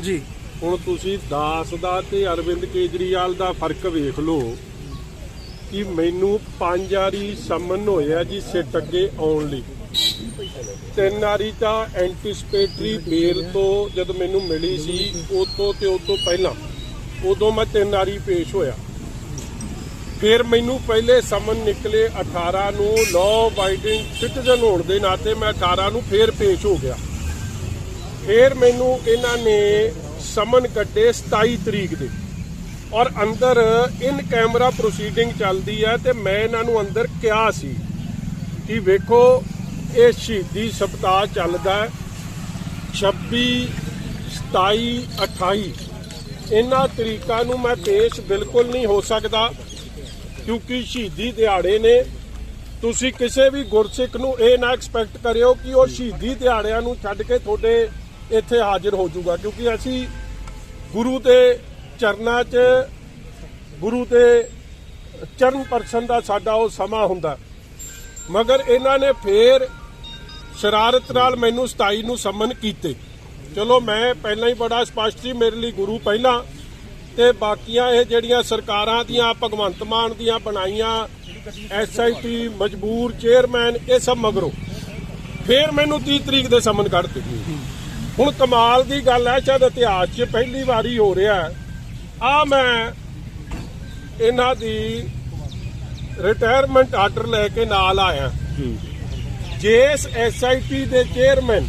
ਜੀ। ਹੁਣ ਤੁਸੀਂ ਦਾਸ ਦਾ ਤੇ ਅਰਵਿੰਦ ਕੇਜਰੀਵਾਲ ਦਾ ਫ਼ਰਕ ਵੇਖ ਲਓ ਕਿ ਮੈਨੂੰ ਪੰਜ ਵਾਰੀ ਸਮਨ ਹੋਇਆ ਜੀ ਸਿੱਟ ਅੱਗੇ ਆਉਣ ਲਈ। ਤਿੰਨ ਵਾਰੀ ਤਾਂ ਐਂਟੀਸਪੇਟਰੀ ਬੇਲ ਤੋਂ ਜਦ ਮੈਨੂੰ ਮਿਲੀ ਸੀ ਉਹ ਤੋਂ ਤੇ ਉਹ ਤੋਂ ਪਹਿਲਾਂ। ਉਦੋਂ ਮੈਂ ਤਿੰਨ ਵਾਰੀ ਪੇਸ਼ ਹੋਇਆ। ਫਿਰ ਮੈਨੂੰ ਪਹਿਲੇ ਸਮਨ ਨਿਕਲੇ 18 ਨੂੰ ਲਾਅ ਅਬਾਈਡਿੰਗ ਸਿਟੀਜ਼ਨ ਹੋਣ ਦੇ ਨਾਤੇ ਮੈਂ 18 ਨੂੰ ਫੇਰ ਪੇਸ਼ ਹੋ ਗਿਆ। ਫਿਰ ਮੈਨੂੰ ਇਹਨਾਂ ਨੇ ਸਮਨ ਕੱਢੇ 27 ਤਰੀਕ ਦੇ। ਔਰ ਅੰਦਰ ਇਨ ਕੈਮਰਾ ਪ੍ਰੋਸੀਡਿੰਗ ਚੱਲਦੀ ਹੈ ਤੇ ਮੈਂ ਇਹਨਾਂ ਨੂੰ ਅੰਦਰ ਕਿਹਾ ਸੀ ਕਿ ਵੇਖੋ, ਇਹ ਸ਼ਹੀਦੀ ਸਪਤਾਹ ਚੱਲਦਾ ਹੈ। 26 27 28 ਇਹਨਾਂ ਤਰੀਕਾਂ ਨੂੰ ਮੈਂ ਪੇਸ਼ ਬਿਲਕੁਲ ਨਹੀਂ ਹੋ ਸਕਦਾ ਕਿਉਂਕਿ ਸ਼ਹੀਦੀ ਦਿਹਾੜੇ ਨੇ। ਤੁਸੀਂ ਕਿਸੇ ਵੀ ਗੁਰਸਿੱਖ ਨੂੰ ਇਹ ਨਾ ਐਕਸਪੈਕਟ ਕਰਿਓ ਕਿ ਉਹ ਸ਼ਹੀਦੀ ਦਿਹਾੜਿਆਂ ਨੂੰ ਛੱਡ ਕੇ ਤੁਹਾਡੇ ਇੱਥੇ ਹਾਜ਼ਰ ਹੋ ਜਾਊਗਾ, ਕਿਉਂਕਿ ਅਸੀਂ ਗੁਰੂ ਦੇ ਚਰਨਾਂ 'ਚ, ਗੁਰੂ ਦੇ ਚਰਨ ਪਰਸਨ ਦਾ ਸਾਡਾ ਉਹ ਸਮਾਂ ਹੁੰਦਾ। ਮਗਰ ਇਹਨਾਂ ਨੇ ਫੇਰ ਸ਼ਰਾਰਤ ਨਾਲ ਮੈਨੂੰ 27 ਨੂੰ ਸਮਨ ਕੀਤੇ। ਚਲੋ ਮੈਂ ਪਹਿਲਾਂ ਹੀ ਬੜਾ ਸਪਸ਼ਟ ਸੀ, ਮੇਰੇ ਲਈ ਗੁਰੂ ਪਹਿਲਾਂ, ਤੇ ਬਾਕੀਆਂ ਇਹ ਜਿਹੜੀਆਂ ਸਰਕਾਰਾਂ ਦੀਆਂ, ਭਗਵੰਤ ਮਾਨ ਦੀਆਂ ਬਣਾਈਆਂ ਐਸਆਈਟੀ ਮਜਬੂਰ ਚੇਅਰਮੈਨ ਇਹ ਸਭ ਮਗਰੋਂ। ਫੇਰ ਮੈਨੂੰ 30 ਤਰੀਕ ਦੇ ਸਮਨ ਕੱਢ ਦਿੱਤੀ। ਹੁਣ ਕਮਾਲ ਦੀ ਗੱਲ ਹੈ, ਸ਼ਾਇਦ ਇਤਿਹਾਸ 'ਚ ਪਹਿਲੀ ਵਾਰੀ ਹੋ ਰਿਹਾ ਆ ਮੈਂ ਇਹਨਾਂ ਦੀ ਰਿਟਾਇਰਮੈਂਟ ਆਰਡਰ ਲੈ ਕੇ ਨਾਲ ਆਇਆ। ਜੇਐਸ ਐਸਆਈਟੀ ਦੇ ਚੇਅਰਮੈਨ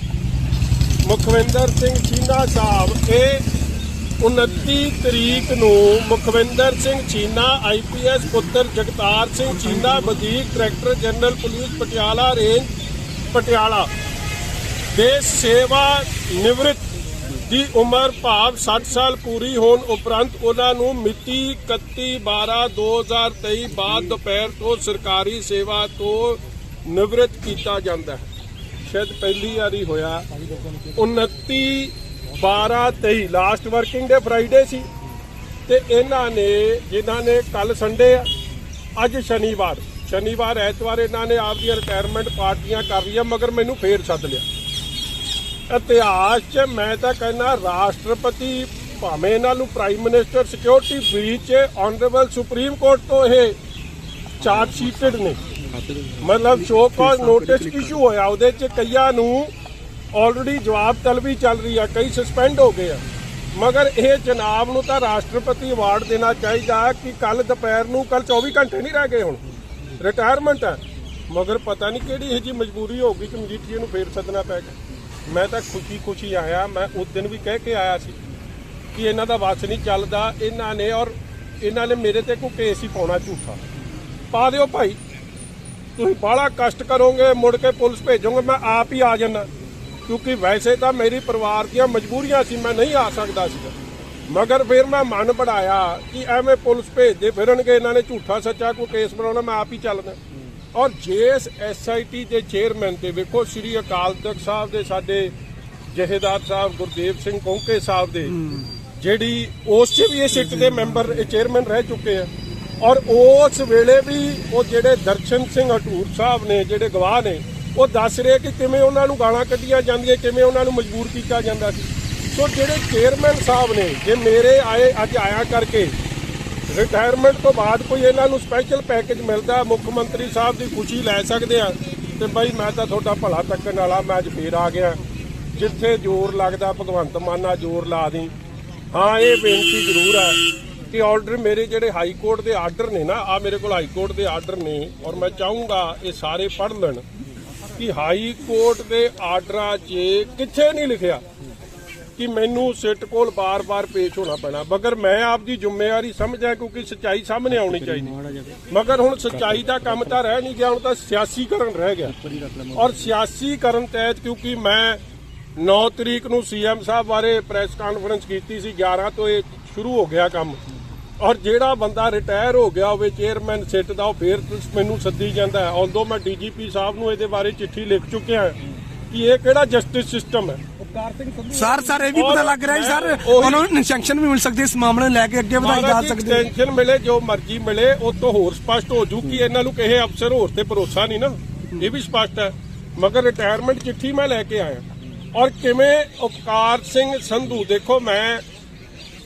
ਮੁਖਵਿੰਦਰ ਸਿੰਘ ਚੀਨਾ ਸਾਹਿਬ, ਇਹ 29 ਤਰੀਕ ਨੂੰ ਮੁਖਵਿੰਦਰ ਸਿੰਘ ਚੀਨਾ ਆਈਪੀਐਸ ਪੁੱਤਰ ਜਗਤਾਰ ਸਿੰਘ ਚੀਨਾ, ਵਧੀਕ director general police Patiala, range Patiala ਦੇ ਸੇਵਾ ਨਿਵ੍ਰਿਤ ਦੀ ਉਮਰ ਭਾਵ 60 ਸਾਲ ਪੂਰੀ ਹੋਣ ਉਪਰੰਤ ਉਹਨਾਂ ਨੂੰ ਮਿਤੀ 31 12 2023 ਬਾਅਦ ਦੁਪਹਿਰ ਤੋਂ ਸਰਕਾਰੀ ਸੇਵਾ ਤੋਂ ਨਿਵ੍ਰਿਤ ਕੀਤਾ ਜਾਂਦਾ ਹੈ। ਸ਼ਾਇਦ ਪਹਿਲੀ ਵਾਰੀ ਹੋਇਆ। 29 12 23 ਲਾਸਟ ਵਰਕਿੰਗ ਡੇ ਫਰਾਈਡੇ ਸੀ। ਤੇ ਇਹਨਾਂ ਨੇ, ਜਿਨ੍ਹਾਂ ਨੇ ਕੱਲ ਸੰਡੇ ਆ, ਅੱਜ ਸ਼ਨੀਵਾਰ। ਸ਼ਨੀਵਾਰ ਐਤਵਾਰ ਇਹਨਾਂ ਨੇ ਆਪਦੀਆਂ ਰਿਟਾਇਰਮੈਂਟ ਪਾਰਟੀਆਂ ਕਰ ਲਈਆਂ, ਮਗਰ ਮੈਨੂੰ ਫੇਰ ਸੱਦ ਲਿਆ। ਇਤਿਹਾਸ 'ਚ ਮੈਂ ਤਾਂ ਕਹਿੰਦਾ ਰਾਸ਼ਟਰਪਤੀ ਭਾਵੇਂ ਇਹਨਾਂ ਨੂੰ prime minister security breach honourable supreme court ਤੋਂ ਇਹ ਚਾਰਜ ਸ਼ੀਟਡ ਨੇ। ਮਤਲਬ ਸ਼ੋ ਕਾਜ਼ ਨੋਟਿਸ ਇਸ਼ੂ ਹੋਇਆ, ਉਹਦੇ 'ਚ ਕਈਆਂ ਨੂੰ ਆਲਰੇਡੀ ਜਵਾਬ ਤਲਬੀ ਚੱਲ ਰਹੀ ਆ, ਕਈ ਸਸਪੈਂਡ ਹੋ ਗਏ ਆ। ਮਗਰ ਇਹ ਜਨਾਬ ਨੂੰ ਤਾਂ ਰਾਸ਼ਟਰਪਤੀ ਅਵਾਰਡ ਦੇਣਾ ਚਾਹੀਦਾ ਕਿ ਕੱਲ ਦੁਪਹਿਰ ਨੂੰ ਕੱਲ 24 ਘੰਟੇ ਨਹੀਂ ਰਹਿ ਗਏ ਹੁਣ। ਰਿਟਾਇਰਮੈਂਟ ਹੈ ਮਗਰ ਪਤਾ ਨਹੀਂ ਕਿਹੜੀ ਇਹ ਜੀ ਮਜਬੂਰੀ ਹੋ ਗਈ ਕਿ ਮਜੀਠੀਏ ਨੂੰ ਫੇਰ ਸੱਦਣਾ ਪੈ ਗਿਆ। ਮੈਂ ਤਾਂ ਖੁਸ਼ੀ ਖੁਸ਼ੀ ਆਇਆ, ਮੈਂ ਉਸ ਦਿਨ ਵੀ ਕਹਿ ਕੇ ਆਇਆ ਸੀ ਕਿ ਇਹਨਾਂ ਦਾ ਵਾਸ ਨਹੀਂ ਚੱਲਦਾ, ਇਹਨਾਂ ਨੇ ਔਰ ਇਹਨਾਂ ਨੇ ਮੇਰੇ ਤੇ ਕੋਈ ਕੇਸ ਹੀ ਪਾਉਣਾ ਝੂਠਾ। ਪਾ ਦਿਓ ਭਾਈ, ਤੁਸੀਂ ਬਾਹਲਾ ਕਸ਼ਟ ਕਰੋਗੇ, ਮੁੜ ਕੇ ਪੁਲਿਸ ਭੇਜੋਗੇ, ਮੈਂ ਆਪ ਹੀ ਆ ਜਾਣਾ ਕਿਉਂਕਿ ਵੈਸੇ ਤਾਂ ਮੇਰੀ ਪਰਿਵਾਰ ਦੀਆਂ ਮਜਬੂਰੀਆਂ ਸੀ, ਮੈਂ ਨਹੀਂ ਆ ਸਕਦਾ ਸੀਗਾ ਮਗਰ ਫਿਰ ਮੈਂ ਮਨ ਬਣਾਇਆ ਕਿ ਐਵੇਂ ਪੁਲਿਸ ਭੇਜਦੇ ਫਿਰਨਗੇ, ਇਹਨਾਂ ਨੇ ਝੂਠਾ ਸੱਚਾ ਕੋਈ ਕੇਸ ਬਣਾਉਣਾ, ਮੈਂ ਆਪ ਹੀ ਚੱਲਦਾ। ਔਰ ਜੇਐਸ ਐਸਆਈਟੀ ਦੇ ਚੇਅਰਮੈਨ ਤੇ ਵੇਖੋ, ਸ੍ਰੀ ਅਕਾਲ ਤਖਤ ਸਾਹਿਬ ਦੇ ਸਾਡੇ ਜਹੇਦਾਰ ਸਾਹਿਬ ਗੁਰਦੇਵ ਸਿੰਘ ਕੌਂਕੇ ਸਾਹਿਬ ਦੇ, ਜਿਹੜੀ ਉਸ 'ਚ ਵੀ ਇਹ ਸਿੱਟ ਦੇ ਮੈਂਬਰ ਚੇਅਰਮੈਨ ਰਹਿ ਚੁੱਕੇ ਆ। ਔਰ ਉਸ ਵੇਲੇ ਵੀ ਉਹ ਜਿਹੜੇ ਦਰਸ਼ਨ ਸਿੰਘ ਹਟੂਰ ਸਾਹਿਬ ਨੇ, ਜਿਹੜੇ ਗਵਾਹ ਨੇ, ਉਹ ਦੱਸ ਰਹੇ ਕਿ ਕਿਵੇਂ ਉਹਨਾਂ ਨੂੰ ਗਾਲਾਂ ਕੱਢੀਆਂ ਜਾਂਦੀਆਂ, ਕਿਵੇਂ ਉਹਨਾਂ ਨੂੰ ਮਜਬੂਰ ਕੀਤਾ ਜਾਂਦਾ ਸੀ। ਸੋ ਜਿਹੜੇ ਚੇਅਰਮੈਨ ਸਾਹਿਬ ਨੇ, ਜੇ ਮੇਰੇ ਆਏ, ਅੱਜ ਆਇਆ ਕਰਕੇ ਰਿਟਾਇਰਮੈਂਟ ਤੋਂ ਬਾਅਦ ਕੋਈ ਇਹਨਾਂ ਨੂੰ ਸਪੈਸ਼ਲ ਪੈਕੇਜ ਮਿਲਦਾ, ਮੁੱਖ ਮੰਤਰੀ ਸਾਹਿਬ ਦੀ ਖੁਸ਼ੀ ਲੈ ਸਕਦੇ ਆ। ਤੇ ਬਾਈ ਮੈਂ ਤਾਂ ਤੁਹਾਡਾ ਭਲਾ ਤੱਕਣ ਵਾਲਾ, ਮੈਂ ਅੱਜ ਫੇਰ ਆ ਗਿਆ। ਜਿੱਥੇ ਜ਼ੋਰ ਲੱਗਦਾ, ਭਗਵੰਤ ਮਾਨਾ ਜ਼ੋਰ ਲਾ ਦੀ ਹਾਂ, ਇਹ ਬੇਨਤੀ ਜ਼ਰੂਰ ਹੈ ਕਿ ਆਰਡਰ ਮੇਰੇ ਜਿਹੜੇ ਹਾਈ ਕੋਰਟ ਦੇ ਆਰਡਰ ਨੇ ਨਾ ਆ ਮੇਰੇ ਕੋਲ ਹਾਈ ਕੋਰਟ ਦੇ ਆਰਡਰ ਨੇ ਔਰ ਮੈਂ ਚਾਹੂੰਗਾ ਇਹ ਸਾਰੇ ਪੜ੍ਹ ਲੈਣ ਕਿ ਹਾਈ ਕੋਰਟ ਦੇ ਆਰਡਰਾਂ 'ਚ ਕਿੱਥੇ ਨਹੀਂ ਲਿਖਿਆ। ਕਿ ਮੈਨੂੰ ਸਿੱਟ ਕੋਲ ਬਾਰ-ਬਾਰ ਪੇਸ਼ ਹੋਣਾ ਪੈਣਾ। ਮਗਰ ਮੈਂ ਆਪ ਦੀ ਜ਼ਿੰਮੇਵਾਰੀ ਸਮਝਦਾ ਕਿਉਂਕਿ ਸੱਚਾਈ ਸਾਹਮਣੇ ਆਉਣੀ ਚਾਹੀਦੀ। ਮਗਰ ਹੁਣ ਸੱਚਾਈ ਦਾ ਕੰਮ ਤਾਂ ਰਹਿ ਨਹੀਂ ਗਿਆ ਹੁਣ ਤਾਂ ਸਿਆਸੀਕਰਨ ਰਹਿ ਗਿਆ। ਔਰ ਸਿਆਸੀਕਰਨ ਤਹਿਤ ਕਿਉਂਕਿ ਮੈਂ 9 ਤਰੀਕ ਨੂੰ ਸੀਐਮ ਸਾਹਿਬ ਬਾਰੇ ਪ੍ਰੈਸ ਕਾਨਫਰੰਸ ਕੀਤੀ ਸੀ 11 ਤੋਂ ਇਹ ਸ਼ੁਰੂ ਹੋ ਗਿਆ ਕੰਮ। ਔਰ ਜਿਹੜਾ ਬੰਦਾ ਰਿਟਾਇਰ ਹੋ ਗਿਆ ਹੋਵੇ ਚੇਅਰਮੈਨ ਸਿੱਟ ਦਾ ਉਹ ਫੇਰ ਮੈਨੂੰ ਸੱਦੀ ਜਾਂਦਾ ਹੈ। ਆਲਦੋ ਮੈਂ ਡੀਜੀਪੀ ਸਾਹਿਬ ਨੂੰ ਇਹਦੇ ਬਾਰੇ ਚਿੱਠੀ ਲਿਖ ਚੁੱਕਿਆ ਕਿ ਇਹ ਕਿਹੜਾ ਜਸਟਿਸ ਸਿਸਟਮ ਹੈ? ਸਰ ਸਰ ਇਹ ਵੀ ਪਤਾ ਲੱਗ ਰਿਹਾ ਹੈ ਸਰ। ਉਹੀ- ਉਹਨਾਂ ਨੂੰ ਸੈਂਕਸ਼ਨ ਵੀ ਮਿਲ ਸਕਦੀ ਹੈ ਇਸ ਮਾਮਲੇ ਨੂੰ ਲੈ ਕੇ ਅੱਗੇ ਵਧਾਈ ਜਾ ਸਕਦੀ ਹੈ। ਐਕਸਟੈਂਸ਼ਨ ਮਿਲੇ ਜੋ ਮਰਜ਼ੀ ਮਿਲੇ ਉਹ ਤੋਂ ਹੋਰ ਸਪਸ਼ਟ ਹੋ ਜੂ ਕਿ ਇਹਨਾਂ ਨੂੰ ਕਿਸੇ ਅਫਸਰ ਹੋਰ ਤੇ ਭਰੋਸਾ ਨਹੀਂ ਨਾ। ਇਹ ਵੀ ਸਪਸ਼ਟ ਹੈ। ਮਗਰ ਰਿਟਾਇਰਮੈਂਟ ਚਿੱਠੀ ਮੈਂ ਲੈ ਕੇ ਆਇਆ। ਔਰ ਕਿਵੇਂ ਉਪਕਾਰ ਸਿੰਘ ਸੰਧੂ ਦੇਖੋ ਮੈਂ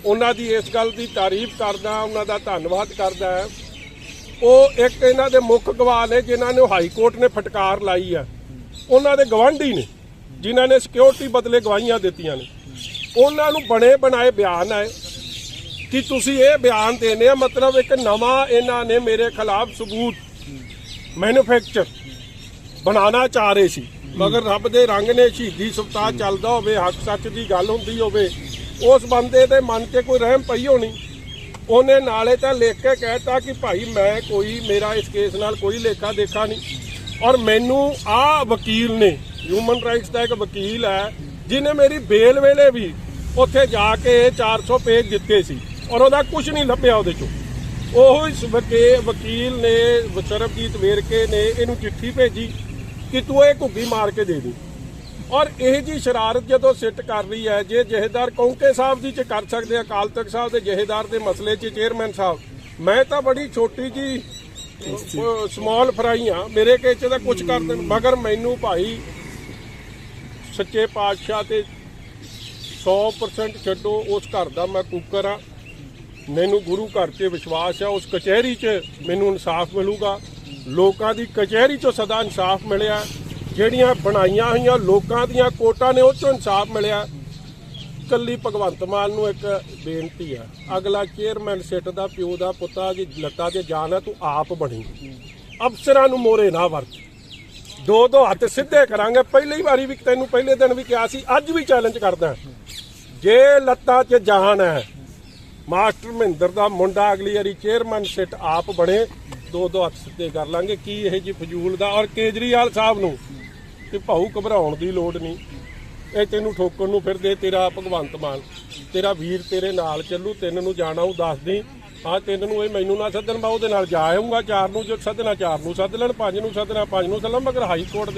ਉਹਨਾਂ ਦੀ ਇਸ ਗੱਲ ਦੀ ਤਾਰੀਫ ਕਰਦਾ ਉਹਨਾਂ ਦਾ ਧੰਨਵਾਦ ਕਰਦਾ ਹਾਂ। ਉਹ ਇੱਕ ਇਹਨਾਂ ਦੇ ਮੁੱਖ ਗਵਾਹ ਨੇ ਜਿਨ੍ਹਾਂ ਨੂੰ ਹਾਈ ਕੋਰਟ ਨੇ ਫਟਕਾਰ ਲਾਈ ਆ ਉਹਨਾਂ ਦੇ ਗਵਾਂਢੀ ਨੇ। ਜਿਨ੍ਹਾਂ ਨੇ ਸਿਕਿਉਰਿਟੀ ਬਦਲੇ ਗਵਾਹੀਆਂ ਦਿੱਤੀਆਂ ਨੇ। ਉਹਨਾਂ ਨੂੰ ਬਣੇ ਬਣਾਏ ਬਿਆਨ ਆਏ ਕਿ ਤੁਸੀਂ ਇਹ ਬਿਆਨ ਦੇਣੇ ਆ, ਮਤਲਬ ਇੱਕ ਨਵਾਂ ਇਹਨਾਂ ਨੇ ਮੇਰੇ ਖਿਲਾਫ ਸਬੂਤ ਮੈਨੂਫੈਕਚਰ ਬਣਾਉਣਾ ਚਾਹ ਰਹੇ ਸੀ। ਮਗਰ ਰੱਬ ਦੇ ਰੰਗ ਨੇ ਸ਼ਹੀਦੀ ਸਪਤਾਹ ਚੱਲਦਾ ਹੋਵੇ, ਹੱਕ ਸੱਚ ਦੀ ਗੱਲ ਹੁੰਦੀ ਹੋਵੇ, ਉਸ ਬੰਦੇ ਦੇ ਮਨ 'ਤੇ ਕੋਈ ਰਹਿਮ ਪਈ ਹੋਣੀ। ਉਹਨੇ ਨਾਲੇ ਤਾਂ ਲਿਖ ਕੇ ਕਹਿਤਾ ਕਿ ਭਾਈ ਮੈਂ ਕੋਈ, ਮੇਰਾ ਇਸ ਕੇਸ ਨਾਲ ਕੋਈ ਲੇਖਾ ਦੇਖਾ ਨਹੀਂ। ਔਰ ਮੈਨੂੰ ਆ ਵਕੀਲ ਨੇ ਹਿਊਮਨ ਰਾਈਟਸ ਦਾ ਇੱਕ ਵਕੀਲ ਹੈ ਜਿਨੇ ਮੇਰੀ ਬੇਲ ਵੇਲੇ ਵੀ ਉੱਥੇ ਜਾ ਕੇ 400 ਪੇਜ ਦਿੱਤੇ ਸੀ ਔਰ ਉਹਦਾ ਕੁਝ ਨਹੀਂ ਲੱਭਿਆ ਉਹਦੇ ਚੋਂ। ਉਹ ਇਸ ਵਕੇ, ਵਕੀਲ ਨੇ, ਸਰਬਜੀਤ ਵੇਰਕੇ ਨੇ ਇਹਨੂੰ ਚਿੱਠੀ ਭੇਜੀ ਕਿ ਤੂੰ ਇਹ ਘੁੱਗੀ ਮਾਰ ਕੇ ਦੇ ਦੇ। ਔਰ ਇਹ ਜੀ ਸ਼ਰਾਰਤ ਜਦੋਂ ਸਿੱਟ ਕਰ ਰਹੀ ਹੈ, ਜੇ ਜਹੇਦਾਰ ਕੌਂਕੇ ਸਾਹਿਬ ਦੀ ਚ ਕਰ ਸਕਦੇ ਅਕਾਲ ਤਖਤ ਸਾਹਿਬ ਦੇ ਜਹੇਦਾਰ ਦੇ ਮਸਲੇ 'ਚ, ਚੇਅਰਮੈਨ ਸਾਹਿਬ, ਮੈਂ ਤਾਂ ਬੜੀ ਛੋਟੀ ਜੀ ਸਮਾਲ ਫਰਾਈ ਆ, ਮੇਰੇ ਕੇਸ 'ਚ ਤਾਂ ਕੁਝ ਕਰ ਦੇਣ, ਮਗਰ ਮੈਨੂੰ ਭਾਈ ਸੱਚੇ ਪਾਤਸ਼ਾਹ ਤੇ 100% ਛੱਡੋ, ਉਸ ਘਰ ਦਾ ਮੈਂ ਕੂਕਰ ਆ ਮੈਨੂੰ ਗੁਰੂ ਘਰ 'ਤੇ ਵਿਸ਼ਵਾਸ ਆ ਉਸ ਕਚਹਿਰੀ 'ਚ ਮੈਨੂੰ ਇਨਸਾਫ ਮਿਲੂਗਾ। ਲੋਕਾਂ ਦੀ ਕਚਹਿਰੀ 'ਚੋਂ ਸਦਾ ਇਨਸਾਫ ਮਿਲਿਆ। ਜਿਹੜੀਆਂ ਬਣਾਈਆਂ ਹੋਈਆਂ ਲੋਕਾਂ ਦੀਆਂ ਕੋਟਾਂ ਨੇ, ਉਹ 'ਚੋਂ ਇਨਸਾਫ ਮਿਲਿਆ। ਕੱਲੀ ਭਗਵੰਤ ਮਾਨ ਨੂੰ ਇੱਕ ਬੇਨਤੀ ਆ ਅਗਲਾ ਚੇਅਰਮੈਨ ਸਿੱਟ ਦਾ, ਪਿਓ ਦਾ, ਪੁੱਤਾ ਜੀ ਲੱਤਾਂ ਤੇ ਜਾਨ ਹੈ, ਤੂੰ ਆਪ ਬਣੀ। ਅਫਸਰਾਂ ਨੂੰ ਮੋਰੇ ਨਾ ਵਰਤ। ਦੋ ਦੋ ਹੱਥ ਸਿੱਧੇ ਕਰਾਂਗੇ। ਪਹਿਲੀ ਵਾਰੀ ਵੀ ਤੈਨੂੰ ਪਹਿਲੇ ਦਿਨ ਵੀ ਕਿਹਾ ਸੀ, ਅੱਜ ਵੀ ਚੈਲੰਜ ਕਰਦਾ। ਜੇ ਲੱਤਾਂ 'ਚ ਜਾਨ ਹੈ, ਮਾਸਟਰ ਮਹਿੰਦਰ ਦਾ ਮੁੰਡਾ ਅਗਲੀ ਵਾਰੀ ਚੇਅਰਮੈਨ ਸਿੱਟ ਆਪ ਬਣੇ, ਦੋ ਦੋ ਹੱਥ ਸਿੱਧੇ ਕਰ ਲਾਂਗੇ। ਕੀ ਇਹ ਜੀ ਫਜ਼ੂਲ ਦਾ? ਔਰ ਕੇਜਰੀਵਾਲ ਸਾਹਿਬ ਨੂੰ ਕਿ ਭਾਊ ਘਬਰਾਉਣ ਦੀ ਲੋੜ ਨਹੀਂ। ਇਹ ਤੈਨੂੰ ਠੋਕਣ ਨੂੰ ਫਿਰਦੇ, ਤੇਰਾ ਭਗਵੰਤ ਮਾਨ, ਤੇਰਾ ਵੀਰ ਤੇਰੇ ਨਾਲ ਚੱਲੂ, ਤਿੰਨ ਨੂੰ ਜਾਣਾ, ਉਹ ਦੱਸਦੀ ਹਾਂ ਤਿੰਨ ਨੂੰ ਇਹ ਮੈਨੂੰ ਨਾ ਸੱਦਣ, ਮੈਂ ਉਹਦੇ ਨਾਲ ਜਾ ਆਉਂਗਾ ਚਾਰ ਨੂੰ ਜੋ ਸੱਦਣਾ, ਚਾਰ ਨੂੰ ਸੱਦ ਲੈਣ, ਪੰਜ ਨੂੰ ਸੱਦਣਾ, ਪੰਜ ਨੂੰ ਸੱਦਣਾ, ਮਗਰ ਹਾਈ ਕੋਰਟ ਦੇ